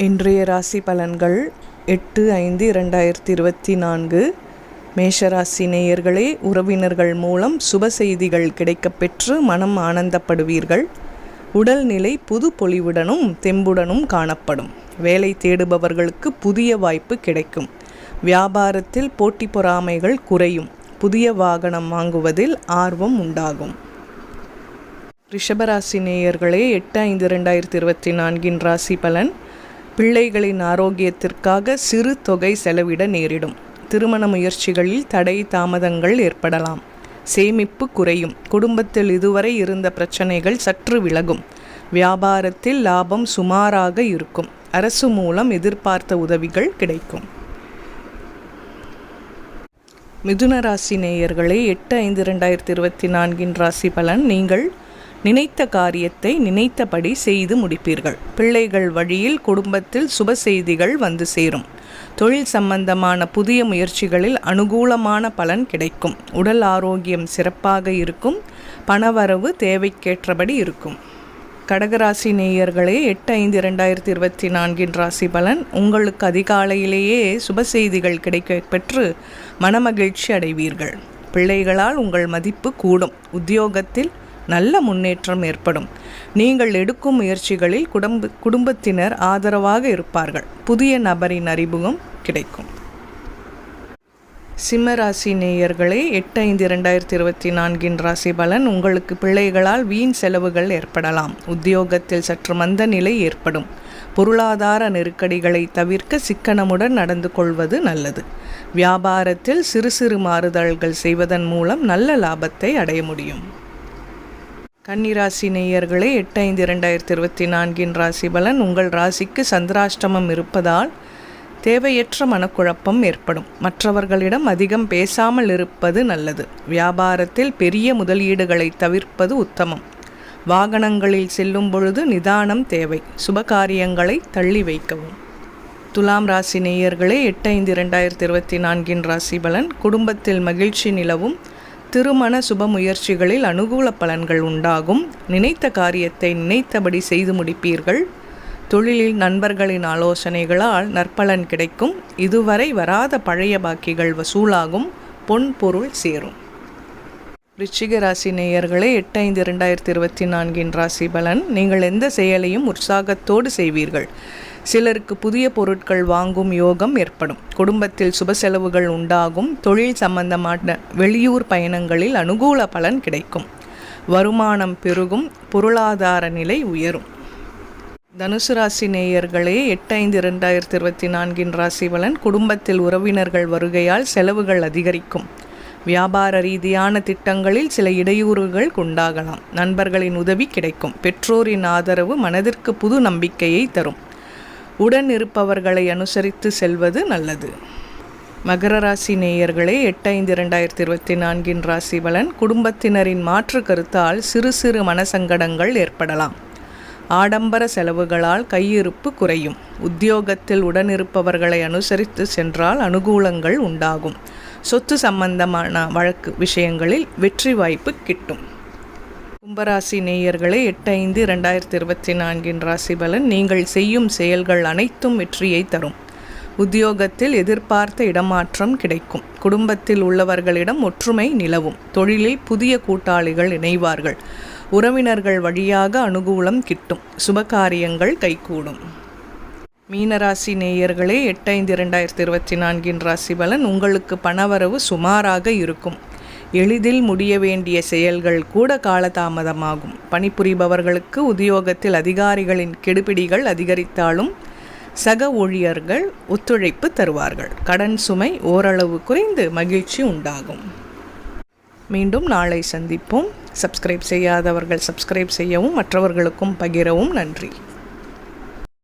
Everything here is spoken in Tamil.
இன்றைய ராசி பலன்கள் எட்டு ஐந்து இரண்டாயிரத்தி இருபத்தி நான்கு மேஷராசி நேயர்களே உறவினர்கள் மூலம் சுப செய்திகள் கிடைக்கப்பெற்று மனம் ஆனந்தப்படுவீர்கள். உடல்நிலை புது பொலிவுடனும் தெம்புடனும் காணப்படும். வேலை தேடுபவர்களுக்கு புதிய வாய்ப்பு கிடைக்கும். வியாபாரத்தில் போட்டி பொறாமைகள் குறையும். புதிய வாகனம் வாங்குவதில் ஆர்வம் உண்டாகும். ரிஷபராசி நேயர்களே எட்டு ஐந்து ரெண்டாயிரத்தி இருபத்தி நான்கின் ராசி பலன் பிள்ளைகளின் ஆரோக்கியத்திற்காக சிறு தொகை செலவிட நேரிடும். திருமண முயற்சிகளில் தடை தாமதங்கள் ஏற்படலாம். சேமிப்பு குறையும். குடும்பத்தில் இதுவரை இருந்த பிரச்சனைகள் சற்று விலகும். வியாபாரத்தில் லாபம் சுமாராக இருக்கும். அரசு மூலம் எதிர்பார்த்த உதவிகள் கிடைக்கும். மிதுன ராசி நேயர்களே எட்டு ஐந்து ரெண்டாயிரத்தி இருபத்தி நான்கின் ராசி பலன் நீங்கள் நினைத்த காரியத்தை நினைத்தபடி செய்து முடிப்பீர்கள். பிள்ளைகள் வழியில் குடும்பத்தில் சுப செய்திகள் வந்து சேரும். தொழில் சம்பந்தமான புதிய முயற்சிகளில் அனுகூலமான பலன் கிடைக்கும். உடல் ஆரோக்கியம் சிறப்பாக இருக்கும். பணவரவு தேவைக்கேற்றபடி இருக்கும். கடகராசி நேயர்களே எட்டு ஐந்து இரண்டாயிரத்தி இருபத்தி நான்கின் ராசி பலன் உங்களுக்கு அதிகாலையிலேயே சுப செய்திகள் கிடைக்க பெற்று மனமகிழ்ச்சி அடைவீர்கள். பிள்ளைகளால் உங்கள் மதிப்பு கூடும். உத்தியோகத்தில் நல்ல முன்னேற்றம் ஏற்படும். நீங்கள் எடுக்கும் முயற்சிகளில் குடும்ப குடும்பத்தினர் ஆதரவாக இருப்பார்கள். புதிய நபரின் அறிமுகம் கிடைக்கும். சிம்மராசி நேயர்களே எட்டு ஐந்து இரண்டாயிரத்தி இருபத்தி நான்கின் ராசி பலன் உங்களுக்கு பிள்ளைகளால் வீண் செலவுகள் ஏற்படலாம். உத்தியோகத்தில் சற்று மந்த நிலை ஏற்படும். பொருளாதார நெருக்கடிகளை தவிர்க்க சிக்கனமுடன் நடந்து கொள்வது நல்லது. வியாபாரத்தில் சிறு சிறு மாறுதல்கள் செய்வதன் மூலம் நல்ல லாபத்தை அடைய முடியும். கன்னிராசி நேயர்களே எட்டு ஐந்து இரண்டாயிரத்தி இருபத்தி நான்கின் ராசி பலன் உங்கள் ராசிக்கு சந்திராஷ்டமம் இருப்பதால் தேவையற்ற மனக்குழப்பம் ஏற்படும். மற்றவர்களிடம் அதிகம் பேசாமல் இருப்பது நல்லது. வியாபாரத்தில் பெரிய முதலீடுகளை தவிர்ப்பது உத்தமம். வாகனங்களில் செல்லும் பொழுது நிதானம் தேவை. சுபகாரியங்களை தள்ளி வைக்கவும். துலாம் ராசி நேயர்களே எட்டு ஐந்து இரண்டாயிரத்தி இருபத்தி நான்கின் ராசி பலன் குடும்பத்தில் மகிழ்ச்சி நிலவும். திருமண சுப முயற்சிகளில் அனுகூல பலன்கள் உண்டாகும். நினைத்த காரியத்தை நினைத்தபடி செய்து முடிப்பீர்கள். தொழிலில் நண்பர்களின் ஆலோசனைகளால் நற்பலன் கிடைக்கும். இதுவரை வராத பழைய பாக்கிகள் வசூலாகும். பொன் பொருள் சேரும். ரிச்சிக ராசி நேயர்களே எட்டு ஐந்து இரண்டாயிரத்தி இருபத்தி நான்கின் ராசி பலன். நீங்கள் எந்த செயலையும் உற்சாகத்தோடு செய்வீர்கள். சிலருக்கு புதிய பொருட்கள் வாங்கும் யோகம் ஏற்படும். குடும்பத்தில் சுப செலவுகள் உண்டாகும். தொழில் சம்பந்தமான வெளியூர் பயணங்களில் அனுகூல பலன் கிடைக்கும். வருமானம் பெருகும். பொருளாதார நிலை உயரும். தனுசு ராசி நேயர்களே எட்டு ஐந்து இரண்டாயிரத்தி இருபத்தி நான்கின் ராசி பலன் குடும்பத்தில் உறவினர்கள் வருகையால் செலவுகள் அதிகரிக்கும். வியாபார ரீதியான திட்டங்களில் சில இடையூறுகள் உண்டாகலாம். நண்பர்களின் உதவி கிடைக்கும். பெற்றோரின் ஆதரவு மனதிற்கு புது நம்பிக்கையை தரும். உடன் இருப்பவர்களை அனுசரித்து செல்வது நல்லது. மகர ராசி நேயர்களே எட்டு ஐந்து இரண்டாயிரத்தி இருபத்தி நான்கின் ராசி பலன் குடும்பத்தினரின் மாற்று கருத்தால் சிறு சிறு மனசங்கடங்கள் ஏற்படலாம். ஆடம்பர செலவுகளால் கையிருப்பு குறையும். உத்தியோகத்தில் உடனிருப்பவர்களை அனுசரித்து சென்றால் அனுகூலங்கள் உண்டாகும். சொத்து சம்பந்தமான வழக்கு விஷயங்களில் வெற்றி வாய்ப்பு கிட்டும். கும்பராசி நேயர்களே எட்டு ஐந்து ரெண்டாயிரத்தி இருபத்தி நான்கின் ராசி பலன் நீங்கள் செய்யும் செயல்கள் அனைத்தும் வெற்றியை தரும். உத்தியோகத்தில் எதிர்பார்த்த இடமாற்றம் கிடைக்கும். குடும்பத்தில் உள்ளவர்களிடம் ஒற்றுமை நிலவும். தொழிலில் புதிய கூட்டாளிகள் இணைவார்கள். உறவினர்கள் வழியாக அனுகூலம் கிட்டும். சுபகாரியங்கள் கைகூடும். மீனராசி நேயர்களே எட்டு ஐந்து இரண்டாயிரத்தி இருபத்தி நான்கின் ராசி பலன் உங்களுக்கு பணவரவு சுமாராக இருக்கும். எளிதில் முடிய வேண்டிய செயல்கள் கூட காலதாமதமாகும். பணிபுரிபவர்களுக்கு உத்தியோகத்தில் அதிகாரிகளின் கெடுபிடிகள் அதிகரித்தாலும் சக ஊழியர்கள் ஒத்துழைப்பு தருவார்கள். கடன் சுமை ஓரளவு குறைந்து மகிழ்ச்சி உண்டாகும். மீண்டும் நாளை சந்திப்போம். சப்ஸ்கிரைப் செய்யாதவர்கள் சப்ஸ்கிரைப் செய்யவும் மற்றவர்களுக்கும் பகிரவும் நன்றி.